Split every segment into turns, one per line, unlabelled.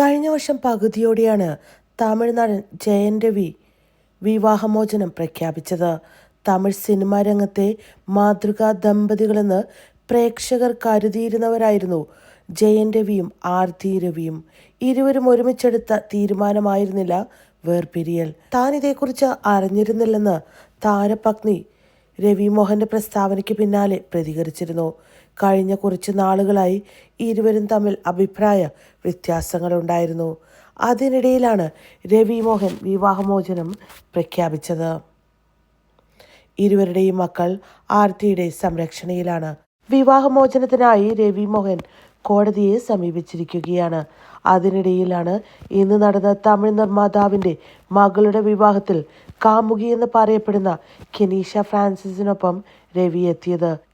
കഴിഞ്ഞ വർഷം പകുതിയോടെയാണ് തമിഴ്നാടൻ ജയൻ രവി വിവാഹമോചനം പ്രഖ്യാപിച്ചത്. തമിഴ് സിനിമാ രംഗത്തെ മാതൃകാ ദമ്പതികളെന്ന് പ്രേക്ഷകർ കരുതിയിരുന്നവരായിരുന്നു ജയൻ രവിയും ആർത്തി രവിയും. ഇരുവരും ഒരുമിച്ചെടുത്ത തീരുമാനമായിരുന്നില്ല വേർപിരിയൽ. താൻ ഇതേക്കുറിച്ച് അറിഞ്ഞിരുന്നില്ലെന്ന് താരപത്നി രവി മോഹന്റെ പ്രസ്താവനയ്ക്ക് പിന്നാലെ പ്രതികരിച്ചിരുന്നു. കഴിഞ്ഞ കുറച്ച് നാളുകളായി ഇരുവരും തമ്മിൽ അഭിപ്രായ വ്യത്യാസങ്ങളുണ്ടായിരുന്നു. അതിനിടയിലാണ് രവി മോഹൻ വിവാഹമോചനം പ്രഖ്യാപിച്ചത്. ഇരുവരുടെയും മക്കൾ ആർത്തിയുടെ സംരക്ഷണയിലാണ്. വിവാഹമോചനത്തിനായി രവി മോഹൻ കോടതിയെ സമീപിച്ചിരിക്കുകയാണ്. അതിനിടയിലാണ് ഇന്ന് നടന്ന തമിഴ് നിർമ്മാതാവിന്റെ മകളുടെ വിവാഹത്തിൽ കാമുകി എന്ന് പറയപ്പെടുന്ന കെനീഷ ഫ്രാൻസിസിനൊപ്പം രവി എത്തിയത്.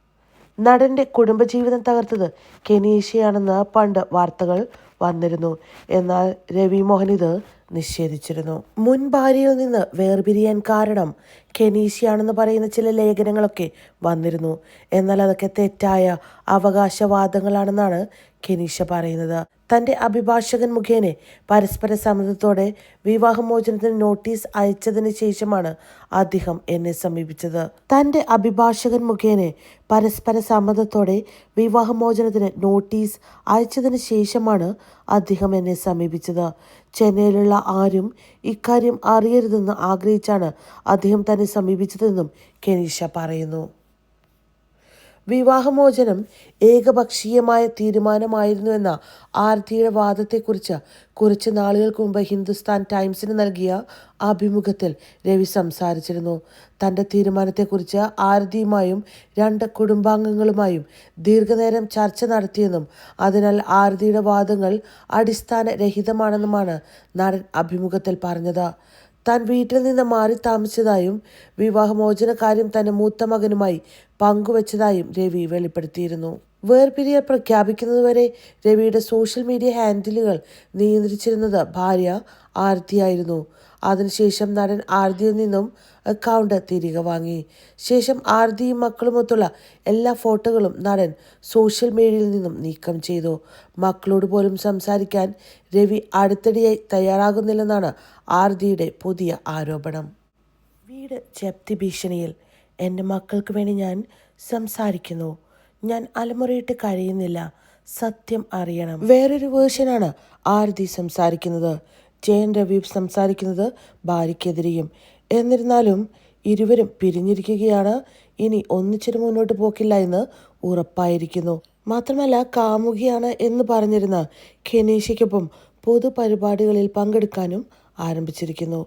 നടന്റെ കുടുംബജീവിതം തകർത്തത് കെനീഷയാണെന്ന് പണ്ട് വാർത്തകൾ വന്നിരുന്നു. എന്നാൽ രവി മോഹൻ ഇത് നിഷേധിച്ചിരുന്നു. മുൻ ഭാര്യയിൽ നിന്ന് വേർപിരിയാൻ കാരണം കെനീഷയാണെന്ന് പറയുന്ന ചില ലേഖനങ്ങളൊക്കെ വന്നിരുന്നു. എന്നാൽ അതൊക്കെ തെറ്റായ അവകാശവാദങ്ങളാണെന്നാണ് കെനീഷ പറയുന്നത്. തന്റെ അഭിഭാഷകൻ മുഖേന പരസ്പര സമ്മതത്തോടെ വിവാഹമോചനത്തിന് നോട്ടീസ് അയച്ചതിന് ശേഷമാണ് അദ്ദേഹം എന്നെ സമീപിച്ചത്. തന്റെ അഭിഭാഷകൻ മുഖേന പരസ്പര സമ്മതത്തോടെ വിവാഹമോചനത്തിന് നോട്ടീസ് അയച്ചതിന് ശേഷമാണ് അദ്ദേഹം എന്നെ സമീപിച്ചത്. ചെന്നൈയിലുള്ള ആരും ഇക്കാര്യം അറിയരുതെന്ന് ആഗ്രഹിച്ചാണ് അദ്ദേഹം തന്നെ സമീപിച്ചതെന്നും കെനീഷ പറയുന്നു. വിവാഹമോചനം ഏകപക്ഷീയമായ തീരുമാനമായിരുന്നുവെന്ന ആർത്തിയുടെ വാദത്തെക്കുറിച്ച് കുറച്ച് നാളുകൾക്ക് മുമ്പ് ഹിന്ദുസ്ഥാൻ ടൈംസിന് നൽകിയ അഭിമുഖത്തിൽ രവി സംസാരിച്ചിരുന്നു. തന്റെ തീരുമാനത്തെക്കുറിച്ച് ആരതിയുമായും രണ്ട് കുടുംബാംഗങ്ങളുമായും ദീർഘനേരം ചർച്ച നടത്തിയെന്നും അതിനാൽ ആരതിയുടെ വാദങ്ങൾ അടിസ്ഥാനരഹിതമാണെന്നുമാണ് നടൻ അഭിമുഖത്തിൽ പറഞ്ഞത്. താൻ വീട്ടിൽ നിന്ന് മാറി താമസിച്ചതായും വിവാഹമോചന കാര്യം തന്റെ മൂത്ത മകനുമായി പങ്കുവച്ചതായും രവി വെളിപ്പെടുത്തിയിരുന്നു. വേർപിരിയൽ പ്രഖ്യാപിക്കുന്നതുവരെ രവിയുടെ സോഷ്യൽ മീഡിയ ഹാൻഡിലുകൾ നിയന്ത്രിച്ചിരുന്നത് ഭാര്യ ആരതിയായിരുന്നു. അതിനുശേഷം നടൻ ആരതിയിൽ നിന്നും അക്കൗണ്ട് തിരികെ വാങ്ങി. ശേഷം ആരതിയും മക്കളുമൊത്തുള്ള എല്ലാ ഫോട്ടോകളും നടൻ സോഷ്യൽ മീഡിയയിൽ നിന്നും നീക്കം ചെയ്തു. മക്കളോട് പോലും സംസാരിക്കാൻ രവി അടുത്തിടെയായി തയ്യാറാകുന്നില്ലെന്നാണ് ആരതിയുടെ പുതിയ ആരോപണം. വീട് ജപ്തി ഭീഷണിയിൽ. എന്റെ മക്കൾക്ക് വേണ്ടി ഞാൻ സംസാരിക്കുന്നു. ഞാൻ അലമുറയിട്ട് കഴിയുന്നില്ല. സത്യം അറിയണം. വേറൊരു വേർഷനാണ് ആരതി സംസാരിക്കുന്നത്. ജയൻ രവി സംസാരിക്കുന്നത് ഭാര്യയ്ക്കെതിരെയും. എന്നിരുന്നാലും ഇരുവരും പിരിഞ്ഞിരിക്കുകയാണ്. ഇനി ഒന്നിച്ചിട്ട് മുന്നോട്ട് പോക്കില്ല എന്ന് ഉറപ്പായിരിക്കുന്നു. മാത്രമല്ല കാമുകിയാണ് എന്ന് പറഞ്ഞിരുന്ന ഖനീഷയ്ക്കൊപ്പം പൊതുപരിപാടികളിൽ പങ്കെടുക്കാനും ആരംഭിച്ചിരിക്കുന്നു.